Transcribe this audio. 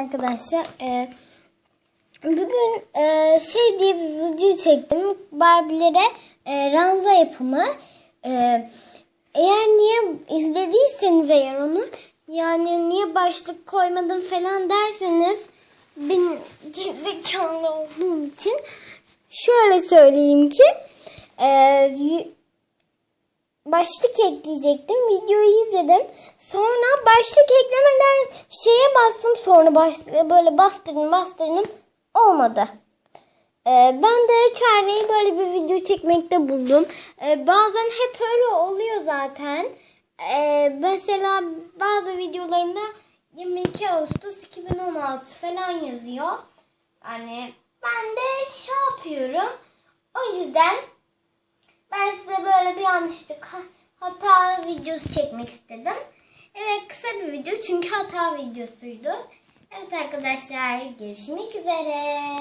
arkadaşlar. Ee, bugün e, şey diye bir video çektim. Barbie'lere e, ranza yapımı. E, eğer niye izlediyseniz eğer onu yani niye başlık koymadım falan derseniz ben zekalı olduğum için şöyle söyleyeyim ki e, başlık ekleyecektim. Videoyu izledim. Sonra başlık eklemeden şeye bastım. Sonra başlığı böyle bastırdım bastırdım. Olmadı. Ee, ben de çareyi böyle bir video çekmekte buldum. Ee, bazen hep öyle oluyor zaten. Ee, mesela bazı videolarımda 22 Ağustos 2016 falan yazıyor. Yani ben de şey yapıyorum. O yüzden ben size böyle bir yanlışlık ha- hata videosu çekmek istedim. Kısa bir video çünkü hata videosuydu. Evet arkadaşlar görüşmek üzere.